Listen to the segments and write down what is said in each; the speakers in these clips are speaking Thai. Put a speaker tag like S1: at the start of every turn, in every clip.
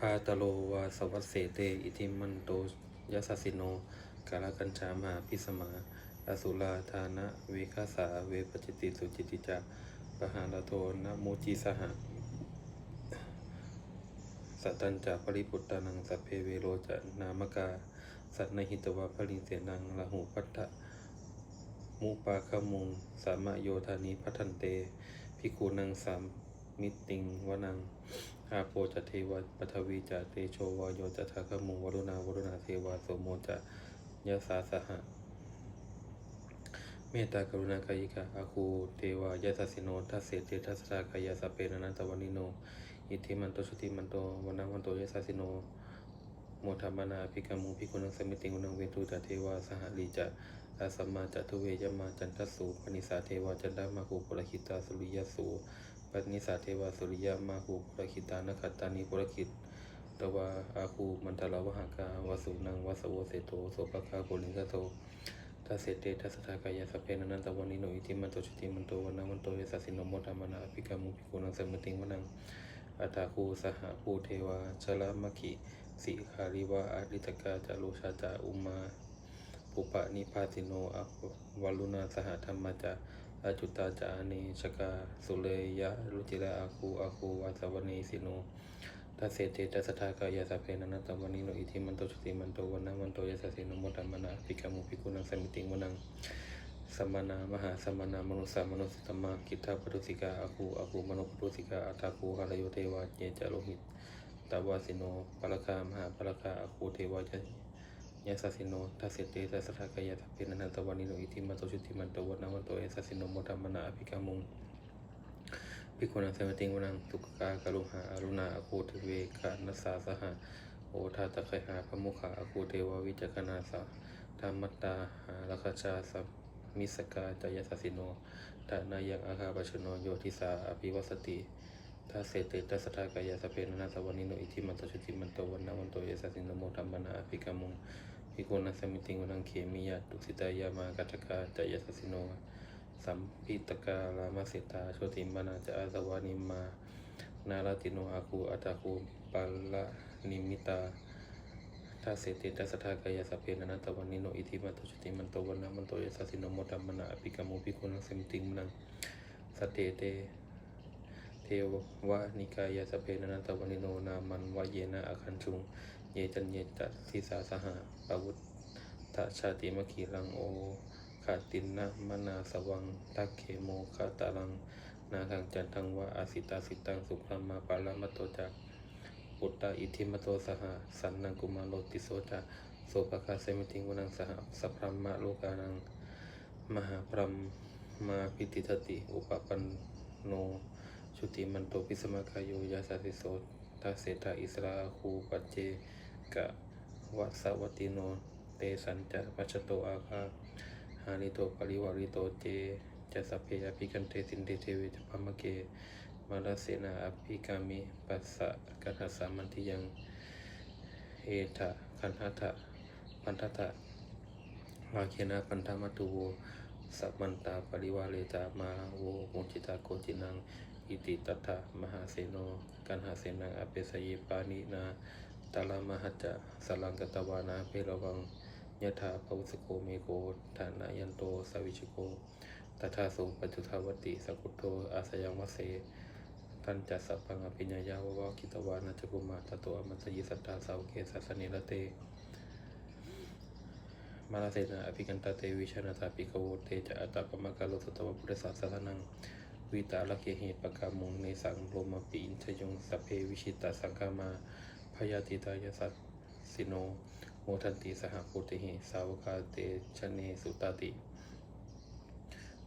S1: พาตโลวาสวัสเสเต อิทิมันโตยัสสิโนกาลกัญชามาพิสมาอสุราธานะเวคาสาเวปจิติสุจิติจาปหาลโทนะโมจิสหะสัตตัญจะปริปุตตานังสัพเพเวโรจะนามกา สัตนหิตวาภลิเสนังละหูพัทธะมุปาคมุง สามะโยธานิพัทันเตภิกขุนังสามมิตติงวนัง อาโปจะเทวะปทวีจะเตโชวาโยจะทาคมุงวรุณาวรุณาเทวาโสโมจะยะสาสหะเมตตากรุณากายิกาอาคูเทวายะสัสสิโนทัสเสเตทัสสะกายาสเปนันตวันิโนอิทธิมันโตชุติมันโตวันามันโตยะสัสสิโนโมทัมมานาภิกามุภิกุนังสมิติกุนังเวทุจะเทวาสหลีจะอาสัมมาจัตุเวยมาจันทสูปนิสาเทวาจันดามาหูปุรคิตาสุริยสู ปนิสาเทวาสุริยมาหูปุรคิตานขัตตานิปุรคิตตวาอาคูมันตลาวหากาวสุนังวสโวเสโตโสภคาโกลิงคโตทัสเสเตทัสทากายาสพเพนันตวันนิโนอิทิมันโตชติมันโตวันนามันโตเยสัสสิโนโมทัมมานาอภิกามุภิกุนังสมติงวนังอัตาคูสหภูเทวาชลามคิสิคาริวาอาริตกาจารุชาจาอุมาปุปะนิพาติโนอวลุณาสหธรรมจา อาจุตาจาเนชกาสุเลยะรุจิระอาคูอาคูวัสวเนสิโนทัสเสเตทัสสะทากายาสพเพนันตวันนิโนอิทิมันโตชุติมันโตวันนามันโตยสัสสิโนโมทัมมานาภิกามุภิกุนังสมิติงวนังสัมมนามหาสัมมนามนุสสามนุสตมมากิทาปตุสิกาอาคูอาคูมโนปตุสิกาอัตตาคูหารโยเทวาเยจาโลหิตตาวาสิโนปะลกามหาปะลกาอาคูเทวาจ ยะสัสิโนทัสเสเตทัสสะทากายาสัพเพนันตวันนิโนอิทิมันโตชุติมันโตวันามันโตยสัสิโนมทัมมนาอภิกามุงภิกขุนังสมติงวนังสุกากาลุหาอรุณาอคูทเวกานัสสาสหะโอทาตะไคหาพมุขาอคูเทววิจักนาสาธรรมตตาหาลคชาสัมมิสกาจายสัสิโนทานายังอาคาปชโนโยทิสาอภิวัสติทัสเสเตตัสสะทากายาสพเพนนาสวานิโนอิทิมันโตชุติมันโตวันนาวันโตเยสัสิโนโมธัมมนาอภิกามุง ภิกขุนังสมิติงวนังเขมิยะตุสิตายามากัจกาจายสัสสิโน สัมพิตกาลามาสิตาโชติมานาจะอาสวานิมา นาลาติโนอาคูอัตาคูปัลละนิมิตาทัสเสติตัสสะทากายาสพเพนันตวันนิโนอิทิมันโตชติมันโตวันนามันโตยสัสสิโนโมตัมมนาอภิกามุภิกุนังสมิติงมนังสตเตเตเทวะนิกายาสพเพนันตวันนิโนนามันวะเยนะอาคันชุง เยจันเยจัตทิสาสหะปวุตตชาติมคีรังโอขาตินนะมนาสวังทักเขโมคาตาลัง นาคังจันทังวะอาสิตาสิตังสุพรมาปาลามโตจักปุตตาอิทิมโตสหสันนังกุมารโลติโสจะโสภคาเสมิติงวนังสหสัพพรมะโลกานัง มหาพรหมมาพิติทติ อุปปันโน ชุติมันโตปิสมากายโยยาสาติโสทัสเสตาอิสราคูปัจเจ กะวัสวัติโน เตสันจะปัจโตอาคาหานิโตปริวาริโตเจจะสัพเพอภิกันเตสินเดเทเวจพมเกมาลเสนาอภิกามิปัสสะกัณหสามันทิยังเอทะคันหทะพันธทะวาเคนะพันธมัตตุโวสัพมันตาปริวาเลจามาโวมุจิตาโกจินังอิติตัตถะมหาเสโนกันหาเสนังอเปสยิปานินา ตาลามหัจจะสลังกตวานาเพระวังยะถาภวสโกเมโกฐานายันโตสวิชโกตถาสุปัจจุทาวติสกุตโตอาสยังวเสทันจัสสะปังอภิญญายาววาคิตวานาจกุมาตโตอมัตยิสัตตาสาวเกสัสนิรเตมาลาเสนาอภิกันตาเตวิชนาตาปิกโวเตจะอัตตปมะกาโลสตวพุทธศาสนังวิตาลเกเหิปกามุงในสังโลมปิอินชยงสเพวิชิตาสังกามา พยาติตายสัสสิโนโมทันติสหปุติหิสาวกาเตชเนสุตติ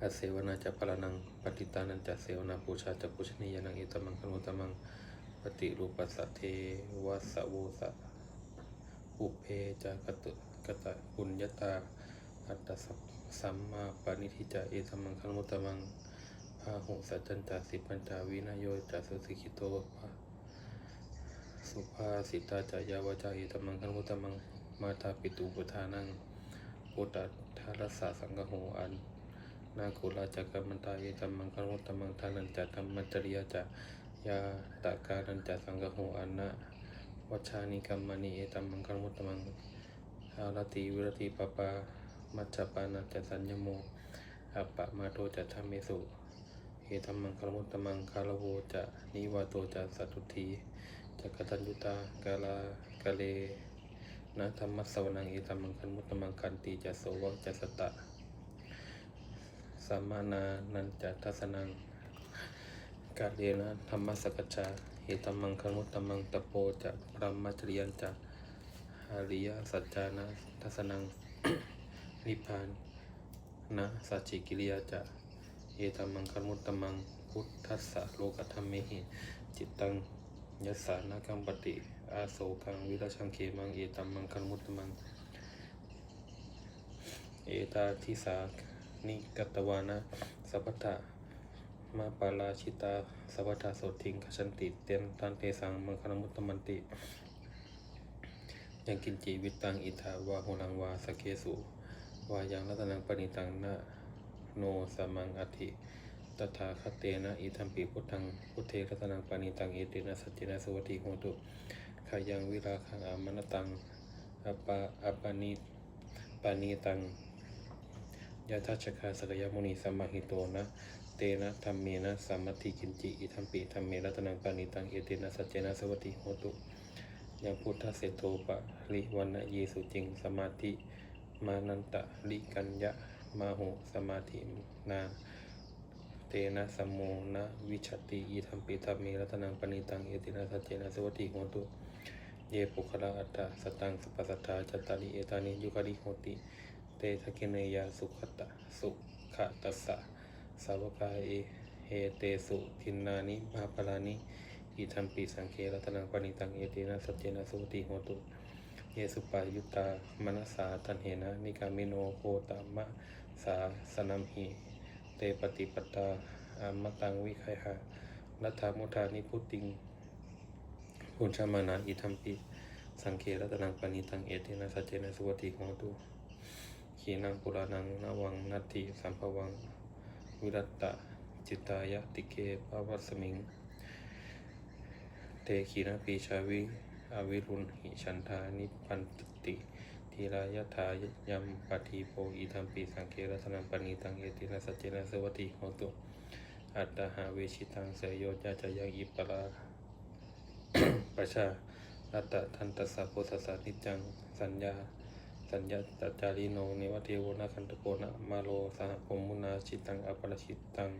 S1: อาเสวนาจะพลานังปฏิตานันจะเสวนาปูชาจะปูชนียานังอิตมังคนุตมังปฏิรูปัสสะเทวัสสะโวสะอุเพจากตุกตะปุญญาตาอัตตสัพสัมมาปณิทิจาเอตมังคนุตมังพาหุสัจจันจาสิปัญจาวินโยจาสุสิกิโตภา สุภาสิตาจายาวาจาอิตมังคันมุตมังมาตาปิตุปุทานังปุตตะทารัสสะสังกโหอันนาโคลาจักรมันตาเอตมังคันมุตมังทานันจัตธรรมจริยจะยาตากานันจัสังกโหอันนะวัชชานิกัมมานิเอตัมมังคัลมุตมังหารติวิรติปปามัจจปานาจสัญญโมอัปปะมาโตจัตถาเมสุเอตัมมังคัลมุตมังคารโวจะนิวาโตจะสัตุที จักตัญยุตากาลากาเลนะธรรมสวนังเอตัมมังคัลมุตตมังกันติจะโสวะจะสตะสัมมานานันจะทัสนังกาเลนะธรรมสกจจาเหตัมมังคมุตตมังตะโปจะพรหมจริยันจะอาริยสัจจานะทัสนังนิพพานนะสัจจิกิริยาจะเหตัมมังคมุตตมังพุทธัสสะโลกธรรมเมหิจิตตัง ยัสสานากัมปติ อาโศกังวิราชังเขมังเอตัมมังคมุตตมัง เอตาทิสานิกตวานะสัพพทะมาปาราชิตาสัพพทาโสทิงคชันติเตียนตันเตสังมังคลมุตตมันติ ยังกินจีวิตตังอิทาวาโหรังวาสเกสุวายังรัตนังปณิตังนะโนสมังอธิ ตถาคตเตนะอิทัมปีพุทธังพุทเทรัตนังปณิตังเอเตนะสัจเจนะสวัสดิโหตุขายังวิราคังอามนตังอปาอปานิปานีตังยะทัชคาสกยมุนีสัมมาหิโตนะเตนะธรรมเมนะสัมมติกินจิอิทัมปีธรรมเมรัตนังปานิตังเอเตนะสัจเจนะสวัสดิโหตุยังพุทธเสโตปะริวันนะเยสุจิงสมาธิมานันตะลิกัญญะมาโหสมาธินา เตนะสมโมนะวิชติอิทัมปีธรรมเมรัตนังปานิตังเอเตนะสัจเจนะสวัสดิโหตุ เยปุคละอัตตาสตังสปัสสัทธาจตตาริเอตานิยุคาริโหติ เตทะกิเนยาสุขตะสุขตัสสะสาวกาเอเตสุทินนานิมาปลานิอิทัมปีสังเครัตนังปณิตังเอเตนะสัจเจนะสุติโหตุเยสุปายุตตามนัสสาตันเหนะนิกามิโนโคตามะสาสนัมหิ เตปฏิปตาอามตังวิไคหะรัฐามุทานิพุติงปุญชามานาอิทัมปิสังเครัตนังปณิตังเอเตนะสัจเจนะสุวัติโหตุขีนังปุรานังนวังนัตติสัมภวัง วิรัตตะจิตายะติเกปวัสมิง เตขีนาปีชาวิ อวิรุณหิฉันทานิพันติ ทีรายถายยัมปฏิโปอิทัมปีสังเครัตนังปณิตังเอเตนะสัจเจนะสวัติโหตุอัตตหาเวชิตังเสยโยจาจายังอิปราประชาอัตตะทันตสัพโพสสสะนิจังสัญญาสัญญาตจจาริโนเนวเทโวนาคันตโกนะมาโลสหปมุนาชิตังอปรชิตัง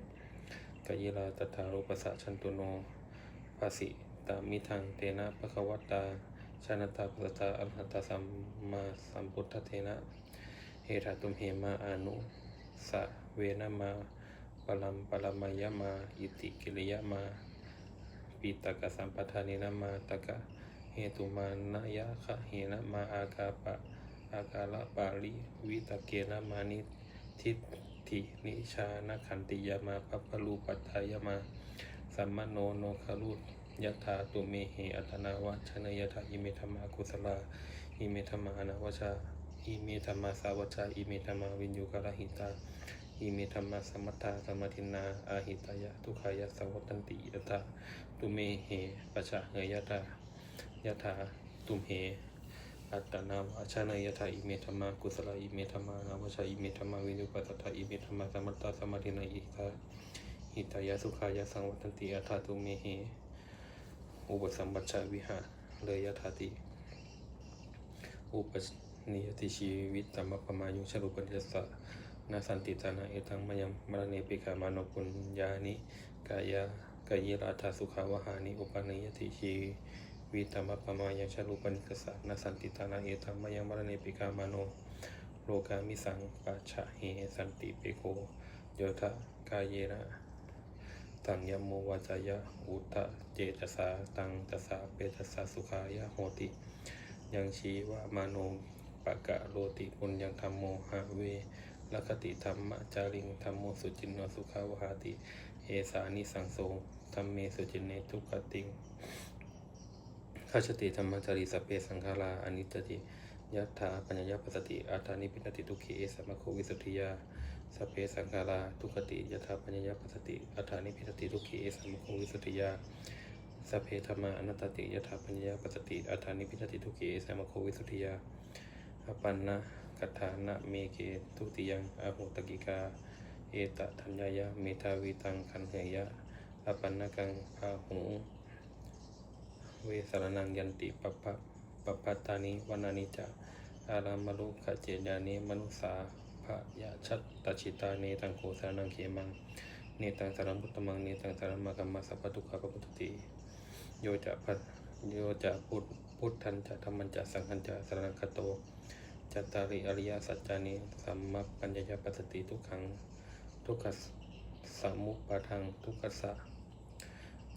S1: กายลาตถารูปสะชันตุโนภาสิตามิทังเตนะภควตตา ชานตาปัสสะอรหัตตสัมมาสัมพุทธเทนะ เฮราตุมเหมาอานุสะเวนะมาปลัมปรมายมา อิติกิริยมาปิตกสัมปทานินามาตกะเหตุมานายะคะเหนะมาอากาปะอากาละปาลิวิตเกนะมานิทิฏฐินิชานขันติยามาปัปปลูปัตถายมา สัมมโนโนคารุ ยะถาตุเมเหอัตนาวะชนยถาอิเมธรรมากุสลาอิเมธรรมาอนาวชาอิเมธรรมาสาวชาอิเมธรรมาวินยูกรหิตาอิเมธรรมะสมัตตาสมทินาอาหิตายะทุขายะสวัตตันติยตาตุเมเหปะชะเนยตายะถาตุมเหอัตนาวาชานยถาอิเมธรรมากุสลาอิเมธรรมานาวชาอิเมธรรมาวินุปัสสตาอิเมธรรมะสมัตตาสมทินาอิตาหิตายะสุขายะสังวัตตันติยตาตุเมเห อุปสัมปชาวิหารเลยยถาติ อุปนิยติชีวิตตมมปมายุชรุปนิสสะนาสันติตานาเอตังมยังมรเนปิกามานปุญญานิกายากายิราธาสุขาวหานิอุปนิยติชีวิตตมมปมายังชรุปนิสสะนาสันติตานาเอตังมยังมรเนปิกามานโลกามิสังปัจฉะเหสันติเปโกโยทะกายเยนะ ตังยมโมวาจายะอุตตะเจตสาตังตสาเปตสาสุขายะโหติ ยังชีวามาโนปะกะโรติปุญยังธรรมโมหะเวลคติธรรมะจาริงธรรมโมสุจินโนสุขาวหาติเอสานิสังโสธรรมเมสุจินเนทุกขติงข้าชติธรรมจาริสเพสังขาราอนิจจติยัตถาปัญญยปัสติอาทานิปินติทุกขีเอสมะโควิสุทธิยา สเพสังขาราทุกขติยถาปัญญยปัสติอาทานิปินติทุกขีเอสมะโควิสุทธิยาสเพธรรมาอนัตติยถาปัญญาปัสติอัฏฐานิพิจติทุกิสามโควิสุทธิยาอปันนะกัฏฐานะเมเกทุติยังอโหตกิกา เอตทัญญายะเมตาวิตังคันเหยะอปันนกังพาหุเวสรนังยันติปปปะปปปตานิวนานิจะอารามลุขเจยานิมนุสา ภะยะชัตตชิตาเนตังโคสานังเขมัง เนตังสารมุตตมัง เนตังสารมะกัมมสัพพทุกขะปะปุตติโยจะพัโยจะพุทธพุทธันจะธรรมันจะสังฆันจะสารคโตจัตตาริอริยสัจจานิสัมมัปปัญญยปัสสติทุกขัง ทุกขสมุปปาทังทุกขสะ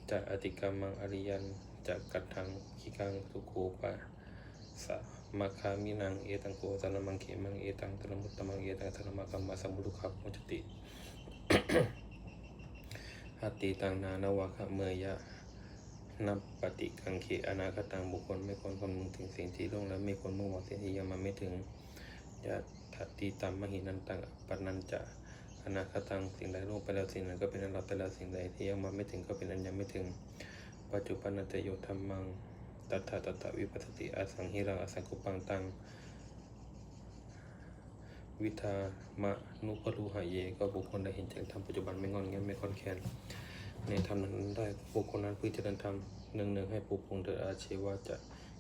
S1: จะอติกรรมังอริยันจะกัดทังขิกังทุกโขปะสะ มาคามินังเอตังโกสนมังเขมังเอตังตระมุตตมังเอตังสนมะกัมมาสัมบุรุขับมุจติหัตติตังนานวะคะเมยะนับปฏิกังเขอนาคตังบุคคลไม่ควรคำนึงถึงสิ่งที่ล่วงแล้วไม่ควรมุ่งหวังสิ่งที่ยังมาไม่ถึงยะทัตติตัมมหินันตังปนันจะอนาคตังสิ่งใดล่วงไปแล้วสิ่งนั้นก็เป็นอันรับไปแล้วสิ่งใดที่ยังมาไม่ถึงก็เป็นอันยังไม่ถึง ปัจจุบันนตโยธรรมัง ตัทธะตัทธะวิปัสสติอาสังหิรังอาสังกุปังตัง วิทามะนุปรูหะเย ก็บุคคลได้เห็นแจ้งธรรมปัจจุบันไม่งอนแงนไม่คอนแคนในธรรมนั้นได้บุคคลนั้นพึงเจริญธรรมหนึ่งหนึ่งให้ปลูกปรุงเดอาชีวะจะ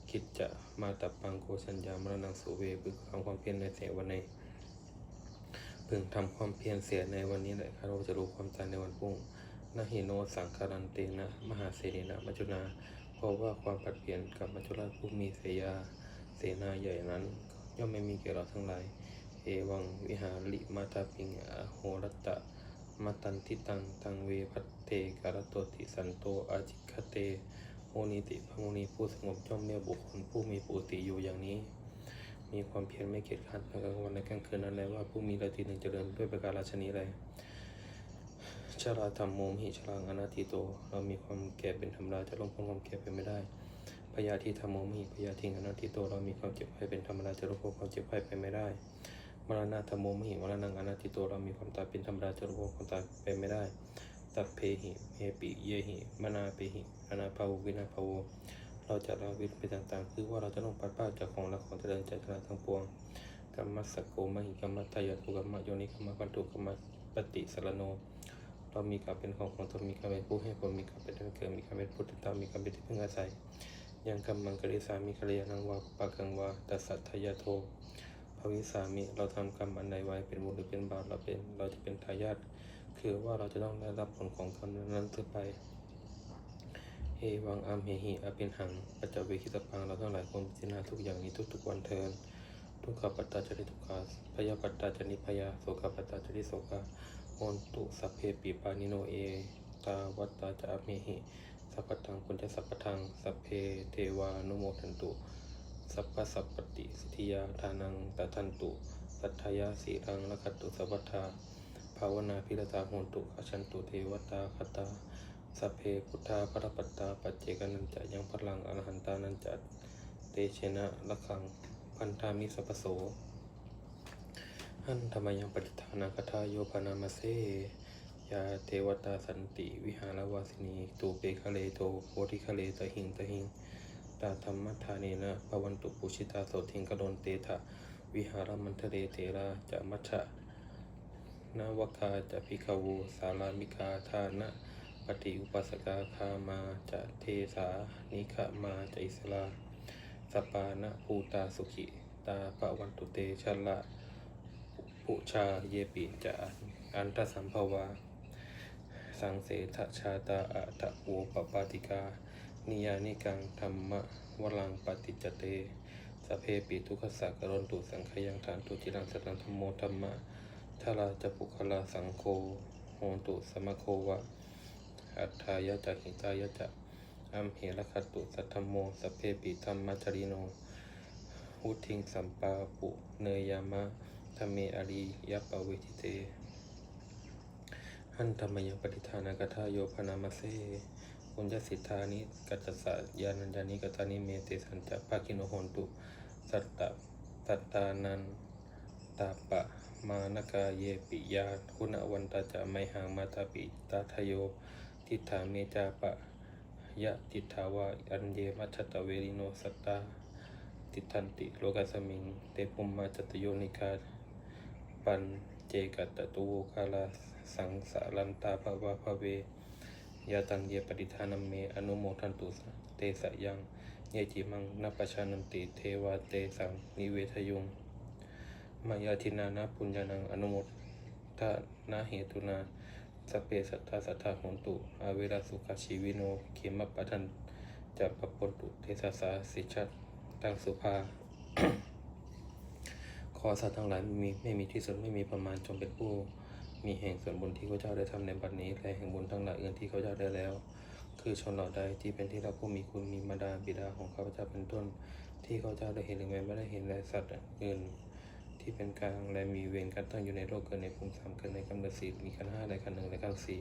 S1: คิดจะมาตับปังโกสัญญามรณังสุเวพึงทำความเพียรในเสวันในพึงทำความเพียรเสียในวันนี้แหละเราจะรู้ความตายในวันพรุ่งนาหิโนสังคารันเตนะ มหาเสนีนะมัจจุนา ราะว่าความผัดเปลี่ยนกับมัจจุราชผู้มีเสยาเสนาใหญ่นั้น ย่อมไม่มีแก่เราทั้งหลาย เอวังวิหาริมาตาปิงอโหรัตะมาตันทิตังตังเวพัตเตการโตติสันโตอาจิคเตโมนิติพระโมนีผู้สงบย่อมเมื่อบุคคลผู้มีปุติอยู่อย่างนี้ มีความเพียรไม่เกียจคร้านในกลางวันและกลางคืนนั้นแลว่าผู้มีราตรีหนึ่งเจริญด้วยประการราชนีไร ชราธรรมโมหิชรังอนาติโต เรามีความแก่เป็นธรรมดาจะลงพ้นความแก่ไปไม่ได้พยาธิธรรมโมหิพยาธิอนาติโต เรามีความเจ็บไข้เป็นธรรมดาจะลงพ้นความเจ็บไข้ไปไม่ได้มรณะธรรมโมหิมรณังอนาติโต เรามีความตายเป็นธรรมดาจะลงพ้นความตายไปไม่ได้ตัพเพหิเมปิเยหิมนาเปหิอนาภาววินาภาวเราจะละวิไปต่างๆ คือว่าเราจะต้องปัดเป้าจากของรักของเจริญใจตลาดทั้งปวงกรรมสกโกมหิกรรมทายาตุกรรมโยนิกรรมปันตุกรรมปฏิสารโน เรามีการเป็นของของตนมีการเป็นผู้ให้ผลมีการเป็นเกิดมีการเป็นพุทธตามีการเป็นที่พึ่งอาศัย ยังกรรมังกริสามีกัลยาณังวาปะกังวาตัสสัทยาโทภวิสามิเราทำกรรมอันใดไว้เป็นบุญหรือเป็นบาปเราเป็นเราจะเป็นทายาทคือว่าเราจะต้องได้รับผลของกรรมนั้นๆต่อไปเอวังอัมเฮหิอาเป็นหังปัจจเวคิตปังเราทั้งหลายควรพิจารณาทุกอย่างนี้ทุกๆวันเทินทุกขปัตตาจริทุกขาพยาปัตตาจริพยาโสกปัตตาจริโสกา โอนตุสัพเพปิปานิโนเอ ตาวัตตาจะมเฮหิสัพพทังปุญจะสัพพทังสัพเพเทวานุโมทันตุ สัพพสัพปติสิทธิยาทานังตทันตุ สัทธายาสีรังละคตุสัพพทาภาวนาพิรตาโหนตุขชันตุเทวตาคตาสัพเพพุทธาพระปัตตาปัจเจกนันจะยังพลังอรหันตานันจะเตเชนะละขังพันธามิสัพโส หันธรรมยังปฏิทานาคทาโยปนามาเซยาเทวตาสันติวิหารวาสินีตูเปคะเลโตโพธิคะเลตหิงตหิงตาธรรมทาเนนะภวันตุปุชิตาโสทิงกโดนเตถะวิหารมันทะเรเทราจะมัชะนาวคาจะพิกาวูสารามิกาทานะปฏิอุปัสสกาคามาจะเทสานิขมาจะอิสลาสปานะภูตาสุขิตาปะวันตุเตชะละ ปุชาเยปิจะอันตสัมภวา สังเสทชาตาอะตโวปปาติกา นิยานิกังธรรมะวลังปฏิจเตสเพปิทุกขสักกรณตุสังขยังฐานตุจิรังสตังธรรมโมธรรมะทาราจปุคลาสังโฆโหตุสมโควะ อัฏฐายะจะหิตายะจะอัมเหระคตุสัทธมโมสเพปิธรรมจริโนหุทิงสัมปาปุเนยามะ ธรรมเมอารียัปปะเวทิเต หันธรรมยังปฏิทานากทาโยพนามาเซปุญญสิทธานิกัจจสะยานัญญานิกตานิเมเตสันจะภาคินโหนตุ สัตตะตัตตานันตาปะมานกาเยปิยาคุณวันตาจะไมหังมาตาปิตาทโย ทิฏฐาเมจาปะยะติถาวาอันเยมัชชตเวริโนสัตตาติทันติโลกัสมิง เตปุมมาจตโยนิกา ปันเจกัตตตูโวคาลาสังสารันตาภาวะภเวยาตังเยปฏิทานัมเมอนุโมทันตุสเตสะยังเยจิมังนัปชานันติเทวาเตสังนิเวทยุงมายาทินานาปุญญานังอนุโมทนาเหตุนาสเปสัทธาสัทธาหนตุอาเวราสุขชีวิโนเขมปะทันจะปปนตุเทสาสาสิชัตตังสุภา อสัตว์ทั้งหลายไม่มีไม่มีที่สุดไม่มีประมาณจงเป็นผู้ มีแห่งส่วนบุญที่ข้าเจ้าได้ทำในบัดนี้และแห่งบุญทั้งหลายอื่นที่ข้าเจ้าได้แล้ว คือชนเหล่าใดที่เป็นที่รักผู้มีคุณมีมารดาบิดาของข้าพเจ้าเป็นต้น ที่ข้าพเจ้าได้เห็นหรือแม้ไม่ได้เห็นและสัตว์อื่นที่เป็นกลางและมีเวรกันตั้งอยู่ในโลกเกิดในภูมิสามเกิดในกำเนิดสี่มีกันห้าและกันหนึ่งและกันสี่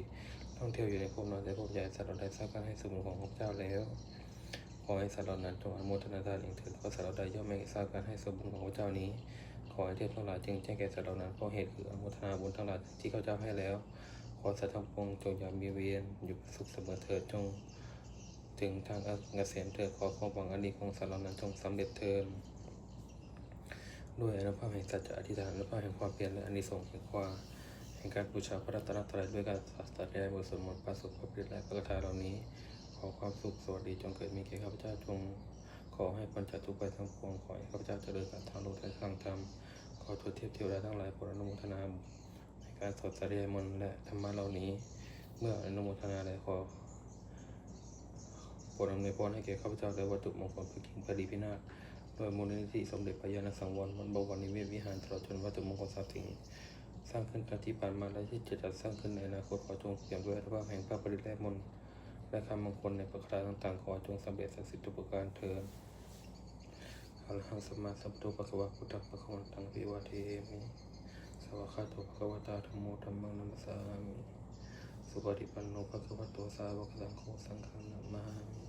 S1: ท่องเที่ยวอยู่ในภพน้อยและภพใหญ่สัตว์เราได้ทราบการให้สมุนของพระเจ้าแล้วขอให้สัตว์เหล่านั้นจงอนุโมทนาทานเองเถิดเพราะสัตว์เราได้ย่อมไม่ทราบการให้สมุนของพระเจ้านี้ ขอให้เทพทั้งหลายจึงแจ้งแก่สัตว์เหล่านั้นเพราะเหตุคืออนุโมทนาบุญทั้งหลายที่เขาเจ้าให้แล้ว ขอสัตว์ทั้งปวงจงอย่ามีเวียนอยู่สุขเสมอเถิดจง ถึงทางอัเกษมเถิดขอความหวังอันดีของสัตว์เหล่านั้นจงสำเร็จเถิดด้วยอนุภาพแห่งสัจจะอธิษฐานอนุภาพแห่งความเปลี่ยนและอานิสงส์แห่งความแห่งการบูชาพระรัตนตรัยด้วยการศาสตร์ได้บทสวดมนต์พระสุภาพเปลี่ยนและพระคาถาเหล่านี้ ขอความสุขสวัสดีจงเกิดมีแก่ข้าพเจ้าจง ขอให้ปัญจทุกข์ไปทั้งปวงขอให้ข้าพเจ้าเจริญทางโลกและทางธรรมขอทูตเทียบเทวดาทั้งหลายโปรดอนุโมทนาในการสดสารีมนและธรรมะเหล่านี้ เมื่ออนุโมทนาแล้วขอโปรดอำนวยพรให้แก่ข้าพเจ้าและวัตถุมงคลเพื่อกิ่งพดีพินาศโดยมูลนิธิสมเด็จพระยาณสังวรวัดบวรนิเวศวิหารตลอดจนวัตถุมงคลทรัพย์สินสร้างขึ้นตั้งที่ผ่านมาและที่จะจัดสร้างขึ้นในอนาคตขอจงเปี่ยมด้วยอนุภาพแห่งพระปริแลมนและคำมงคลในประการต่างๆขอจงสำเร็จศักสิทธิ์ทุกประการเถิด อรหังสัมมาสัมพุทโธปะคะวะพุทธังปะคะวันตังวิวัเทมิสวะคาโตปะคะวะตาธรรมโมธัมมังนัมสามิสุปฏิปันโนภะคะวะโตสาวกสังโฆสังฆันามามิ